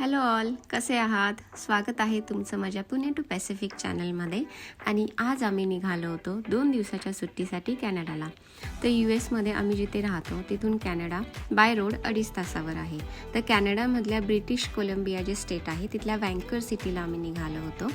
Hello all कसे आहात? स्वागत आहे तुमचं माझ्या पुणे टू पॅसिफिक चॅनलमध्ये. आणि आज आम्ही निघालो होतो दोन दिवसाच्या सुट्टीसाठी कॅनडाला. तर यू एसमध्ये आम्ही जिथे राहतो तिथून कॅनडा बाय रोड अडीच तासावर आहे. तर कॅनडामधल्या ब्रिटिश कोलंबिया जे स्टेट आहे तिथल्या वँकर सिटीला आम्ही निघालो होतो.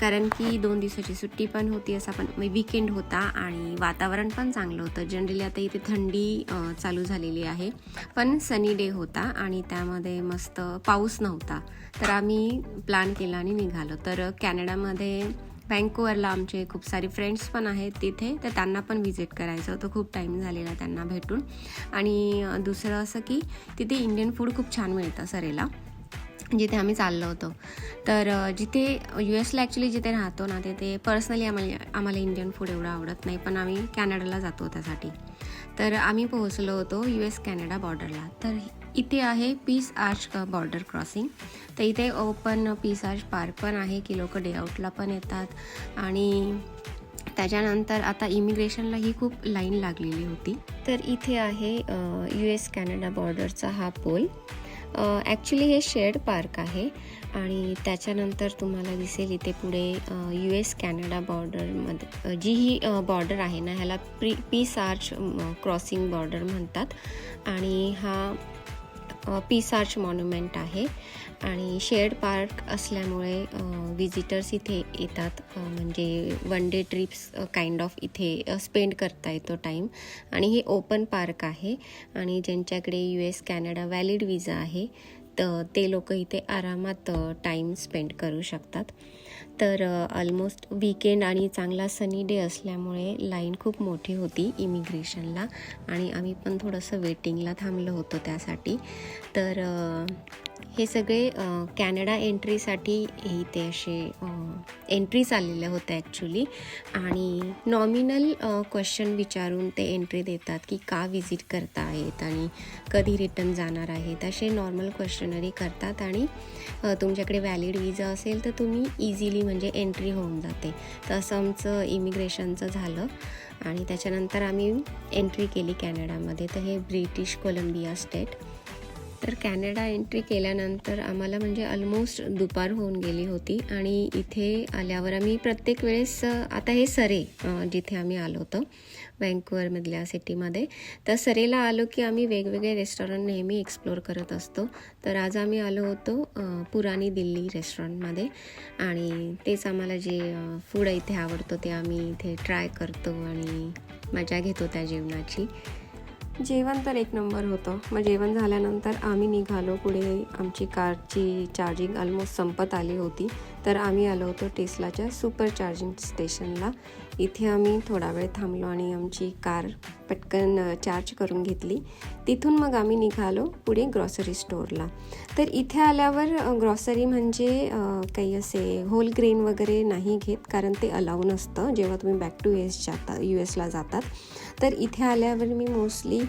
कारण की दोन दिवसाची सुट्टी पण होती असा पण विकेंड होता आणि वातावरण पण चांगलं होतं. जनरली आता इथे थंडी चालू झालेली आहे. पण सनी डे होता आणि त्यामध्ये मस्त पाऊस नव्हता. तर आम्ही प्लॅन केला आणि निघालो. तर कॅनडामध्ये बँकोवरला आमचे खूप सारे फ्रेंड्स पण आहेत तिथे. तर त्यांना पण व्हिजिट करायचं होतं. खूप टाईम झालेला त्यांना भेटून. आणि दुसरं असं की तिथे इंडियन फूड खूप छान मिळतं सरेला. जिथे आम्ही चाललो होतो. तर जिथे यू एसला ॲक्च्युली जिथे राहतो ना तिथे पर्सनली आम्हाला आम्हाला इंडियन फूड एवढं आवडत नाही पण आम्ही कॅनडाला जातो त्यासाठी. तर आम्ही पोहोचलो होतो यू एस कॅनडा बॉर्डरला तर इथे आहे पीस आर्च बॉर्डर क्रॉसिंग तर इथे ओपन पीस आर्च पार्क पण आहे की लोक डे आउटला पण येतात. आणि त्याच्यानंतर आता इमिग्रेशनला ही खूप लाईन लागलेली होती. तर इथे आहे यू एस कॅनडा बॉर्डरचा हा पोल. ॲक्च्युली हे शेड पार्क आहे आणि त्याच्यानंतर तुम्हाला दिसेल इथे पुढे यू एस कॅनडा बॉर्डरमध्ये जी ही बॉर्डर आहे ना ह्याला प्री पी सार्च क्रॉसिंग बॉर्डर म्हणतात. आणि हा पीस आर्च मॉन्युमेंट आहे आणि शेड पार्क असल्यामुळे विजिटर्स इथे येतात. म्हणजे one day trips kind of इथे स्पेंड करता येतो टाईम आणि हे ओपन पार्क आहे आणि ज्यांच्याकडे U S Canada valid visa आहे ते लोक इथे आरामात टाईम स्पेंड करू शकतात. तर ऑलमोस्ट वीकेंड आणि चांगला सनी डे असल्यामुळे लाईन खूप मोठी होती इमिग्रेशनला आणि आम्ही पण थोडंसं वेटिंगला थांबलो होतो त्यासाठी. तर हे सगळे कॅनडा एंट्रीसाठी इथे असे एंट्रीज आलेल्या होत्या ॲक्च्युली आणि नॉमिनल क्वेश्चन विचारून ते एंट्री देतात की का व्हिजिट करता आहेत आणि कधी रिटर्न जाणार आहेत. असे नॉर्मल क्वेश्चनरी करतात आणि तुमच्याकडे व्हॅलिड विजा असेल तर तुम्ही इझिली म्हणजे एंट्री होऊन जाते. तर असं आमचं इमिग्रेशनचं झालं आणि त्याच्यानंतर आम्ही एंट्री केली कॅनडामध्ये. तर हे ब्रिटिश कोलंबिया स्टेट तर कॅनडा एंट्री केल्यानंतर आम्हाला म्हणजे ऑलमोस्ट दुपार होऊन गेली होती आणि इथे आल्यावर आम्ही प्रत्येक वेळेस आता हे सरे जिथे आम्ही आलो होतो वँकुवरमधल्या सिटीमध्ये तर सरेला आलो की आम्ही वेगवेगळे रेस्टॉरंट नेहमी एक्सप्लोअर करत असतो. तर आज आम्ही आलो होतो पुराणी दिल्ली रेस्टॉरंटमध्ये आणि तेच आम्हाला जे फूड इथे आवडतो ते आम्ही इथे ट्राय करतो आणि मजा घेतो त्या जेवणाची. जेवण तर एक नंबर होतं. मग जेवण झाल्यानंतर आम्ही निघालो. पुढे आमची कारची चार्जिंग ऑलमोस्ट संपत आली होती. तर आम्ही आलो होतो टेस्लाच्या सुपर चार्जिंग स्टेशनला इथे आम्ही थोडा वेळ थांबलो आणि आमची कार पटकन चार्ज करून घेतली. तिथून मग आम्ही निघालो पुढे ग्रॉसरी स्टोअरला तर इथे आल्यावर ग्रॉसरी म्हणजे काही असे होल ग्रेन वगैरे नाही घेत कारण ते अलाऊ नसतं. जेव्हा तुम्ही बॅक टू एस जाता यू एसला जातात. तर इथे आल्यावर मी मोस्टली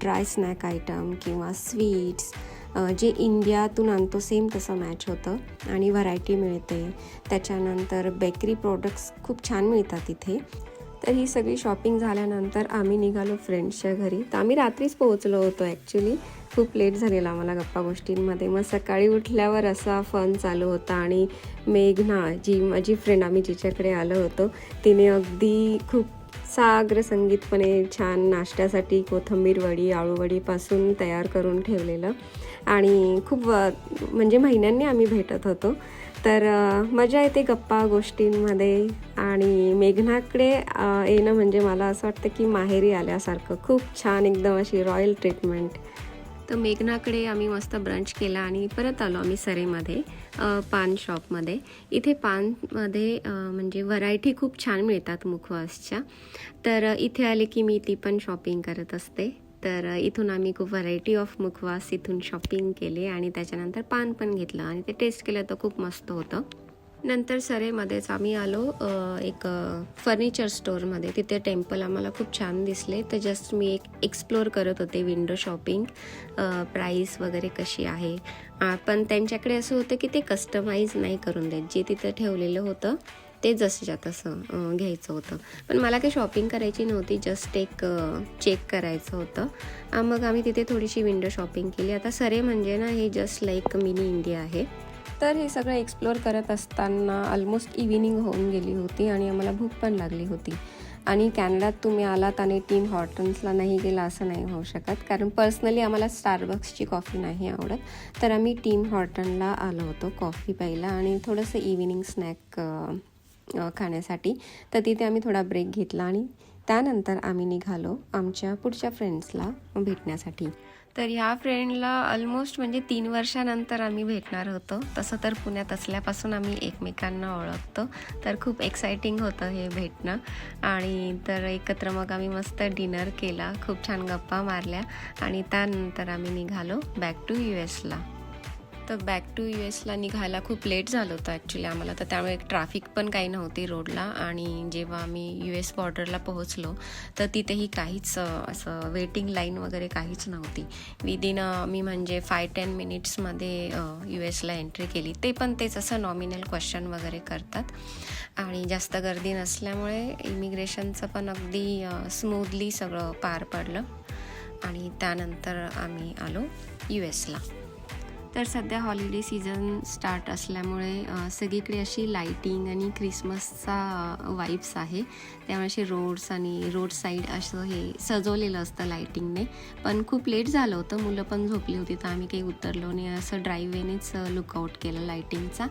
ड्राय स्नॅक आयटम किंवा स्वीट्स जे इंडियातून आणतो सेम तसं मॅच होतं आणि व्हरायटी मिळते. त्याच्यानंतर बेकरी प्रोडक्ट्स खूप छान मिळतात इथे. तर ही सगळी शॉपिंग झाल्यानंतर आम्ही निघालो फ्रेंड्सच्या घरी. तर आम्ही रात्रीच पोहोचलो होतो ॲक्च्युली खूप लेट झालेला आम्हाला गप्पा गोष्टींमध्ये. मग सकाळी उठल्यावर असा फन चालू होता आणि मेघना जी माझी फ्रेंड आम्ही जिच्याकडे आलो होतो तिने अगदी खूप साग्र संगीतपणे छान नाश्त्यासाठी कोथंबीर वडी आळूवडीपासून तयार करून ठेवलेलं. आणि खूप म्हणजे महिन्यांनी आम्ही भेटत होतो. तर मजा येते गप्पा गोष्टींमध्ये. आणि मेघनाकडे येणं म्हणजे मला असं वाटतं की माहेरी आल्यासारखं. खूप छान एकदम अशी रॉयल ट्रीटमेंट. तर मेघनाकडे आम्ही मस्त ब्रंच केला आणि परत आलो आम्ही सरेमध्ये पान शॉपमध्ये इथे पानमध्ये म्हणजे व्हरायटी खूप छान मिळतात मुखवासच्या. तर इथे आले की मी ती पण शॉपिंग करत असते. तर इथून आम्ही खूप व्हरायटी ऑफ मुखवास इथून शॉपिंग केले आणि त्याच्यानंतर पान पण घेतलं आणि ते टेस्ट केलं तर खूप मस्त होतं. नंतर सरेमध्येच आम्ही आलो एक फर्निचर स्टोअरमध्ये तिथे टेम्पल आम्हाला खूप छान दिसले. तर जस्ट मी एक एक्सप्लोअर करत होते विंडो शॉपिंग प्राईस वगैरे कशी आहे. पण त्यांच्याकडे असं होतं की ते कस्टमाइज नाही करून देत. जे तिथं ठेवलेलं होतं ते जसंच्या तसं घ्यायचं होतं. पण मला काही शॉपिंग करायची नव्हती जस्ट एक चेक करायचं होतं. मग आम्ही तिथे थोडीशी विंडो शॉपिंग केली. आता सरे म्हणजे ना हे जस्ट लाईक मिनी इंडिया आहे. तर हे सगळं एक्सप्लोअर करत असताना ऑलमोस्ट इव्हिनिंग होऊन गेली होती आणि आम्हाला भूक पण लागली होती. आणि कॅनडात तुम्ही आलात आणि टीम हॉर्टन्सला नाही गेला असं नाही होऊ शकत. कारण पर्सनली आम्हाला स्टारबक्सची कॉफी नाही आवडत. तर आम्ही टीम हॉर्टनला आलो होतो कॉफी प्यायला आणि थोडंसं इव्हिनिंग स्नॅक खाण्यासाठी. तर तिथे आम्ही थोडा ब्रेक घेतला आणि त्यानंतर आम्ही निघालो आमच्या पुढच्या फ्रेंड्सला भेटण्यासाठी. तर ह्या फ्रेंडला ऑलमोस्ट म्हणजे तीन वर्षानंतर आम्ही भेटणार होतो. तसं तर पुण्यात असल्यापासून आम्ही एकमेकांना ओळखतो. तर खूप एक्सायटिंग होतं हे भेटणं. आणि तर एकत्र मग आम्ही मस्त डिनर केला. खूप छान गप्पा मारल्या. आणि त्यानंतर आम्ही निघालो बॅक टू यू एसला तर बॅक टू यू एसला निघायला खूप लेट झालं होतं ॲक्च्युली आम्हाला. तर त्यामुळे ट्रॅफिक पण काही नव्हती रोडला आणि जेव्हा आम्ही यू एस बॉर्डरला पोहोचलो तर तिथेही काहीच असं वेटिंग लाईन वगैरे काहीच नव्हती. विदिन मी म्हणजे फाय टेन मिनिट्समध्ये यू एसला एंट्री केली. ते पण तेच असं नॉमिनल क्वेश्चन वगैरे करतात. आणि जास्त गर्दी नसल्यामुळे इमिग्रेशनचं पण अगदी स्मूथली सगळं पार पडलं. आणि त्यानंतर आम्ही आलो यू एसला तर सध्या हॉलिडे सीझन स्टार्ट असल्यामुळे सगळीकडे अशी लाईटिंग आणि क्रिसमसचा वाईब्स आहे. त्यामुळे असे रोड्स आणि रोड साईड असं हे सजवलेलं असतं लाईटिंगने पण खूप लेट झालं होतं. मुलं पण झोपली होती तर आम्ही काही उतरलो नाही. असं ड्राईव्हवेनेच लुकआउट केलं लाईटिंगचा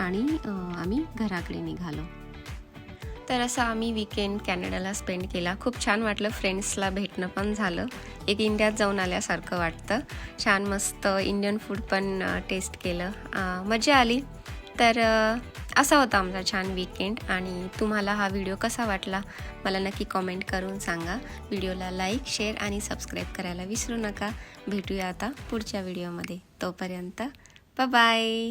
आणि आम्ही घराकडे निघालो. तर असं आम्ही विकेंड कॅनडाला स्पेंड केला. खूप छान वाटलं. फ्रेंड्सला भेटणं पण झालं. एक इंडियात जाऊन आल्यासारखं वाटतं. छान मस्त इंडियन फूड पण टेस्ट केलं. मजा आली. तर असा होता आमचा छान विकेंड आणि तुम्हाला हा व्हिडिओ कसा वाटला? मला नक्की कॉमेंट करून सांगा. व्हिडिओला लाईक शेअर आणि सबस्क्राईब करायला विसरू नका. भेटूया आता पुढच्या व्हिडिओमध्ये तोपर्यंत बाय